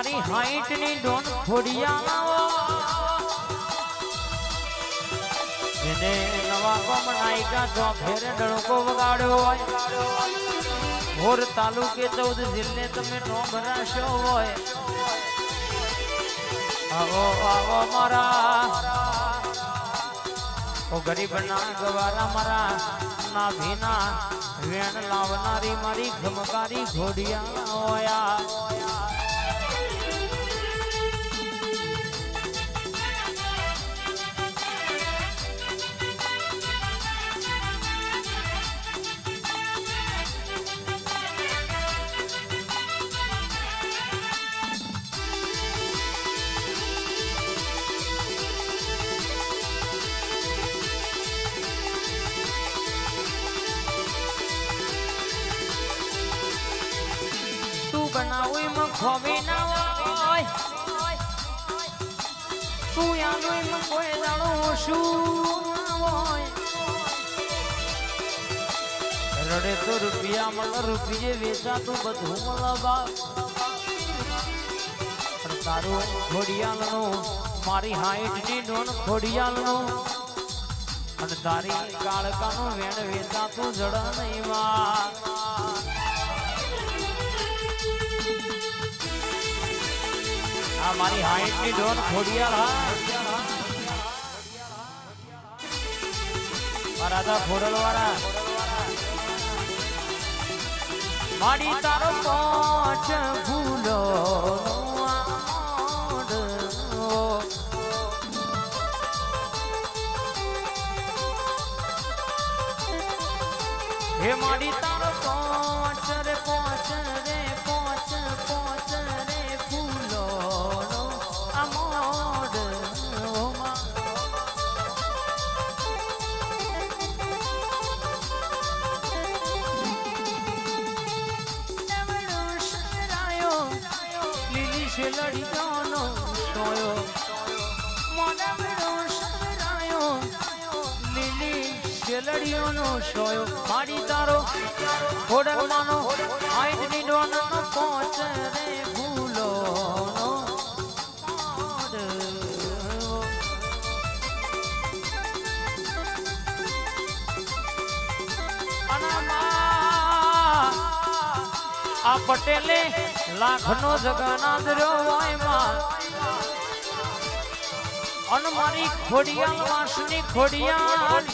મારી હાઈટની ડોન ખોડિયા એને નવા કોમ નાયકા ચોફેરે ડણકો વગાડ્યો હોય. ભોર તાલુકે ચૌદ જિલ્લે તમે નો ભરાશો હોય. આવો આવો મારા. ઓ ગરીબ ના ગવારા મારા ના ભીના વેણ લાવનારી મારી ગમકારી ઘોડિયા હોયા. ખોવી ના હોય. તું યાનું એમાં કોઈ ઓછું ના હોય. રડે તો રૂપિયા મળે, રૂપિયે વેચાતું બધું મળે પણ તારું ખોડિયાલનું મારી હાઈટની ડોન ખોડિયાલનું અને તારી કાળકાનું વેણ વેચાતું જડ નહીં માં આ મારી હાઈટની ડોન ખોડિયાર હા. તા ખોડલ વાળા મારી તારો પાંચ ભૂલો હે મારી તારો પાંચ રે પાંચ રે, પાંચ, પોચ ছেলড়িয়ানো সয় মনে রায় লিলি ছেলড়িয়ানো সয় মারি তারো ওড়ানো আইট নিডানো পচরে ভূ આ પટેલે લાખનો જગનાથ રોવાયમાં અન મારી ખોડિયાલ, વાસની ખોડિયાલ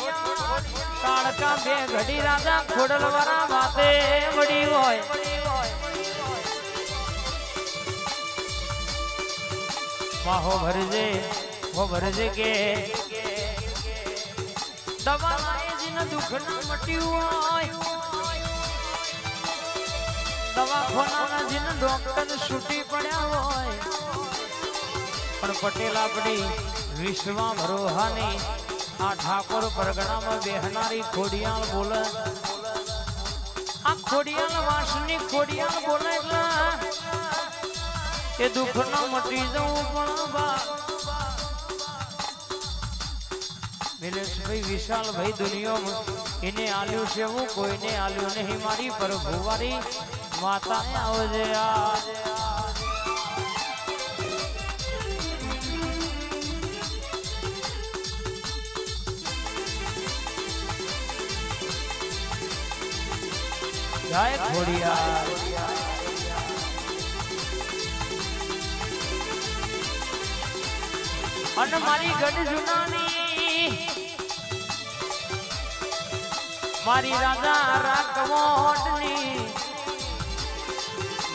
કાળકા બે ઘડી રાજા ખોડલવાળા માથે વડી હોય. માહો ભરજે, હો ભરજે કે. દવા લાએ જીન દુખ ના મટ્યું હોય. દવાખાનાના જેને ડોક્ટર છૂટી પડ્યા હોય. પણ પટેલ આપણી વિશ્વા ભરોહાની આ ઠાકોર પરગણામાં બેહનારી ખોડિયાળ બોલે. આ ખોડિયાળ વાસની ખોડિયાળ બોલે એટલે એ દુઃખ ન મટી જવું પણ નિલેશભાઈ વિશાલભાઈ દુનિયામાં એને આલ્યું છે એવું કોઈને આલ્યું નહીં. મારી પ્રભુવારી માતાને આવજે જય ખોડિયાર. અને મારી ગઢ જુનાની મારી રાજા રાખવોટની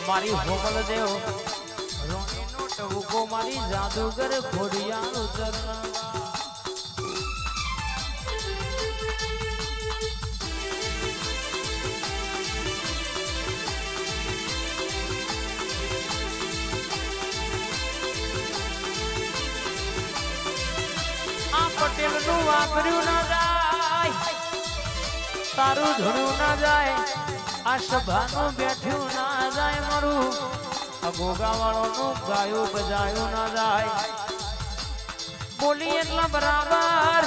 મારી હોમલ દેવ. રોણીનો ટવકો મારી જાદુગર ઉતરના આ પટેલનું વાપર્યું ના જાય. તારું ધૂણું ના જાય. આ સભાનું બેઠ્યું ના જાય મારું. આ ભોગાવાળોનું ગાયું બજાયું ના જાય. બોલી એટલા બરાબર.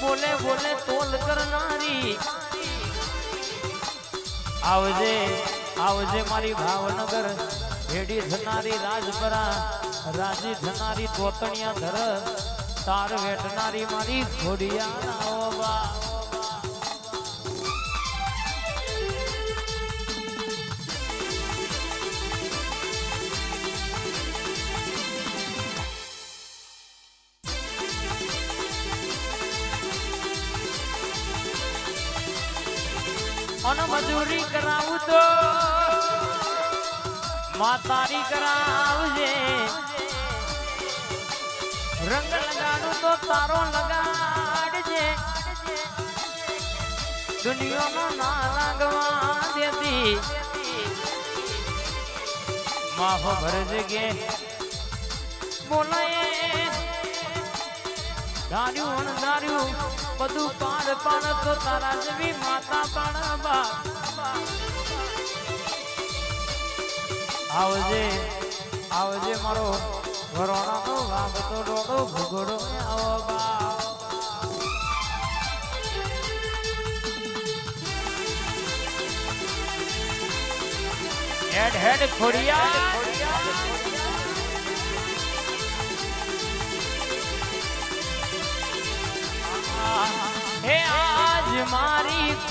બોલે બોલે તોલ કરનારી. આવજે આવજે મારી ભાવનગર. ભેડી થનારી રાજપરા, રાજી થનારી તોતણિયા ધર. તાર વેટનારી મારી ઘોડિયા અને મજૂરી કરાવું તો. માતારી કરાવજે. રંગ લગાડું તો તારો લગાડજે. દુનિયાનો ના લાગવા દેતી. માફ ભરજે કે બોલાય. ધાર્યું અણધાર્યું. બધું પાડ પાડ તો તારા જેવી માતા પાડ બા આવજે આવજે મારો વરોણાનો વાગતો ડોડો ભૂગોડો આવો બા હેડ હેડ ખોડિયા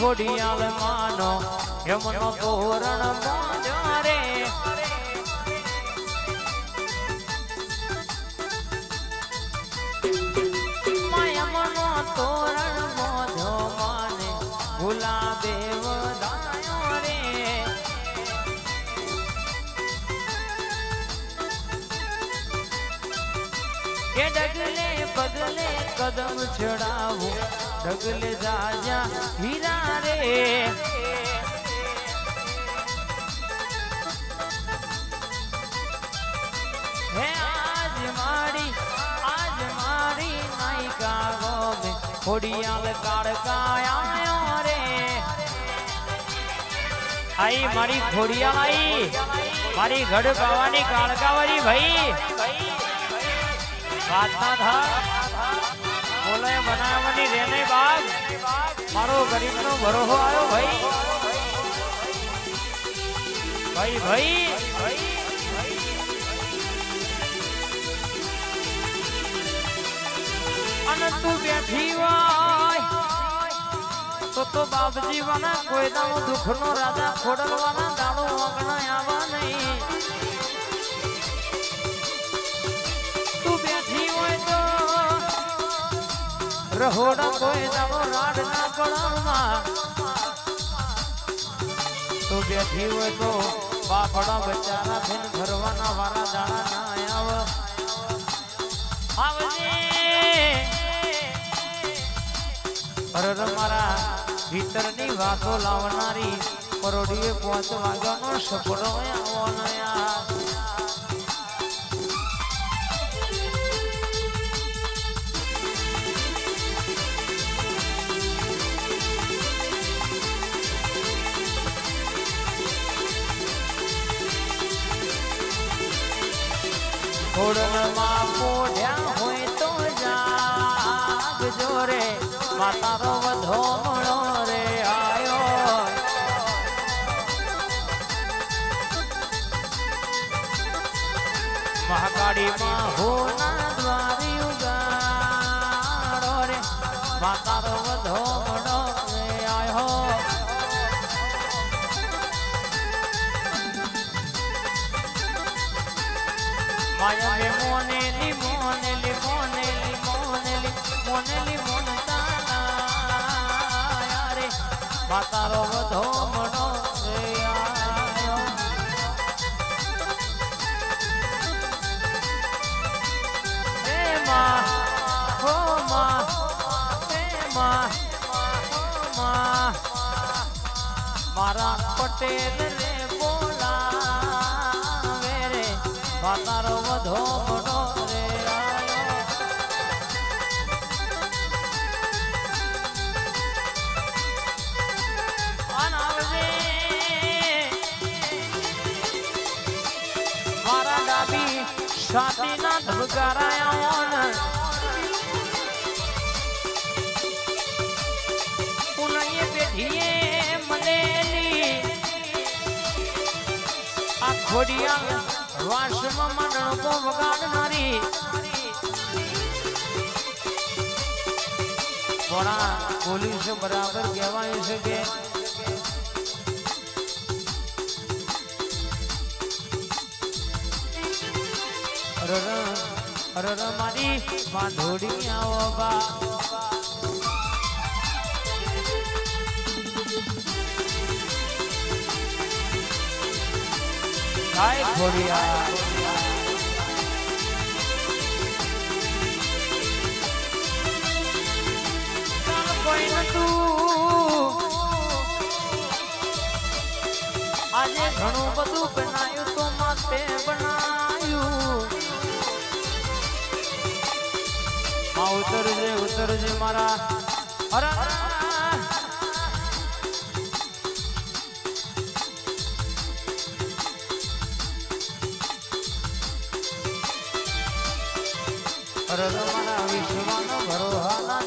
ખોડિયાલ માનો યમનો તોરણ મોજો રે. યમનો તોરણ મોજો માને ડગલે પગલે કદમ ચડાવું ડગલે જાજા હીરા રે. હે આજ મારી આજ મારી નાયકા ગોમે ખોડિયાલ કાળકાયો રે. આઈ મારી ખોડિયાલ આઈ મારી ગઢ ગાવાની કાળકાવાળી ભાઈ. વાત ના થા બોલે બનાવવાની રેને બાગ. મારો ગરીબ નો ભરોહો આવ્યો ભાઈ. ભાઈ ભાઈ. અને તું બેઠી હોય તો તો બાપજી વાના કોઈ દુઃખ નો રાજા ખોડલવાના દાડો વાગણા આવા રહોડા કોઈ દાડો રાડ ના પડાવવા તું બેઠી હોય તો બાપડા બચારા થઈને ફરવાના વારા દાડા ના આવ વાતો લાવનારી પરોડીએ પાંચ વાગ્યાનો સપનો આવો ખોડલમાં પોઢ્યા હોય તો જાગજો રે. માતારો વધો મળો રે દ્વારી ઉગાડો રે. માતારો મારા પટેલ ને બોલાવે રે માતારો વધો છાતીના ધબકારાયા ને. પુનયે મનેલી ખોડિયા વાસમાં થોડા પોલીસ બરાબર કહેવાય છે કે અરર મારી બાંધોડી આવો બા. આજે ઘણું બધું બનાયું તો માથે બનાયું ઉતરજે મારા અરે અરે મારા વિશ્વનો ભરોહાના